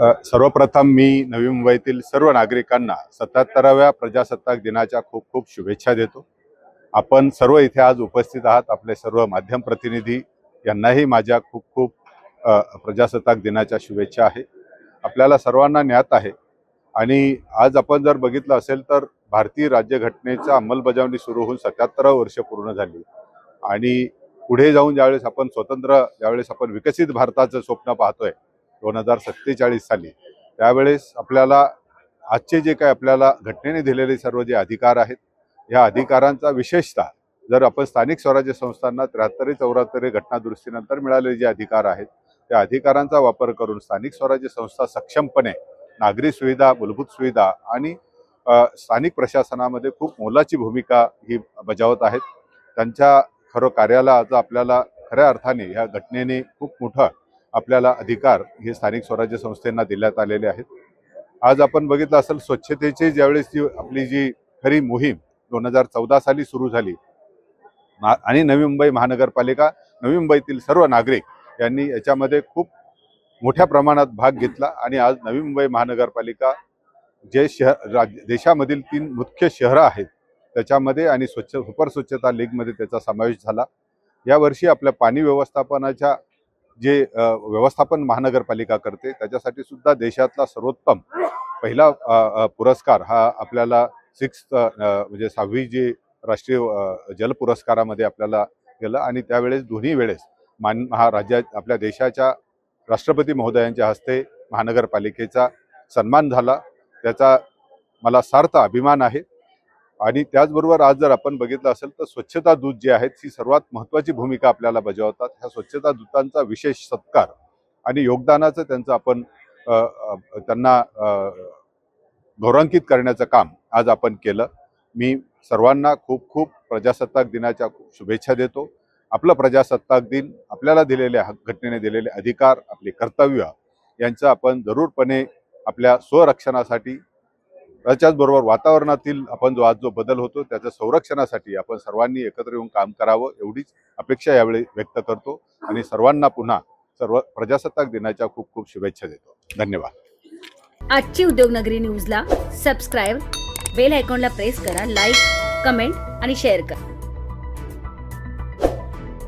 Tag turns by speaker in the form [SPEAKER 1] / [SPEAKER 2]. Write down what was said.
[SPEAKER 1] सर्वप्रथम मी नवी मुंबईतील सर्व नागरिकांना सत्याहत्तराव्या प्रजासत्ताक दिनाच्या खूप खूप शुभेच्छा देतो. आपण सर्व इथे आज उपस्थित आहात. आपले सर्व माध्यम प्रतिनिधी यांनाही माझ्या खूप खूप प्रजासत्ताक दिनाच्या शुभेच्छा आहे. आपल्याला सर्वांना ज्ञात आहे. आणि आज आपण जर बघितलं असेल तर भारतीय राज्यघटनेच्या अंमलबजावणी सुरू होऊन सत्याहत्तरावं वर्ष पूर्ण झाली. आणि पुढे जाऊन ज्यावेळेस आपण स्वतंत्र ज्यावेळेस आपण विकसित भारताचं स्वप्न पाहतोय दोन हजार सत्तेचाळीस साली. त्यावेळेस आपल्याला आजचे जे काय आपल्याला घटनेने दिलेले सर्व जे अधिकार आहेत या अधिकारांचा विशेषतः जर आपण स्थानिक स्वराज्य संस्थांना त्र्याहत्तरी चौऱ्याहत्तरी घटनादुरुस्तीनंतर मिळालेले जे अधिकार आहेत त्या अधिकारांचा वापर करून स्थानिक स्वराज्य संस्था सक्षमपणे नागरी सुविधा मूलभूत सुविधा आणि स्थानिक प्रशासनामध्ये खूप मोलाची भूमिका ही बजावत आहेत. त्यांच्या खरं कार्याला आज आपल्याला खऱ्या अर्थाने ह्या घटनेने खूप मोठं आपल्याला अधिकार हे स्थानिक स्वराज्य संस्थेंना देण्यात आलेले आहेत. आज आपण बघितलं असेल स्वच्छतेची ज्यावेळेस जी आपली जी खरी मोहीम दोन हजार चौदा साली सुरू झाली आणि नवी मुंबई महानगरपालिका नवी मुंबईतील सर्व नागरिक यांनी याच्यामध्ये खूप मोठ्या प्रमाणात भाग घेतला आणि आज नवी मुंबई महानगरपालिका जे शहर राज्य देशामधील तीन मुख्य शहरं आहेत त्याच्यामध्ये आणि स्वच्छ सुपर स्वच्छता लीगमध्ये त्याचा समावेश झाला. यावर्षी आपल्या पाणी व्यवस्थापनाच्या जे व्यवस्थापन महानगरपालिका करते त्याच्यासाठी सुद्धा देशातला सर्वोत्तम पहिला पुरस्कार हा आपल्याला सिक्स म्हणजे सहावी जी राष्ट्रीय जल पुरस्कारामध्ये आपल्याला गेलं आणि त्यावेळेस दोन्ही वेळेस मान हा राज्यात आपल्या देशाच्या राष्ट्रपती महोदयांच्या हस्ते महानगरपालिकेचा सन्मान झाला. त्याचा मला सार्थ अभिमान आहे. आणि त्याचबरोबर आज जर आपण बघितलं असेल तर स्वच्छता दूत जे आहेत ही सर्वात महत्त्वाची भूमिका आपल्याला बजावतात. ह्या स्वच्छता दूतांचा विशेष सत्कार आणि योगदानाचं त्यांचं आपण त्यांना गौरवांकित करण्याचं काम आज आपण केलं. मी सर्वांना खूप खूप प्रजासत्ताक दिनाच्या खूप शुभेच्छा देतो. आपलं प्रजासत्ताक दिन आपल्याला दिलेल्या घटनेने दिलेले अधिकार आपले कर्तव्य यांचं आपण जरूरपणे आपल्या स्वरक्षणासाठी त्याच्याचबरोबर वातावरणातील आपण जो आज जो बदल होतो त्याच्या संरक्षणासाठी आपण सर्वांनी एकत्र येऊन काम करावं एवढीच अपेक्षा यावेळी व्यक्त करतो. आणि सर्वांना पुन्हा सर्व प्रजासत्ताक दिनाच्या खूप खूप शुभेच्छा देतो. धन्यवाद.
[SPEAKER 2] आजची उद्योगनगरी न्यूजला सबस्क्राईब बेल आयकॉनला प्रेस करा लाईक कमेंट आणि शेअर करा.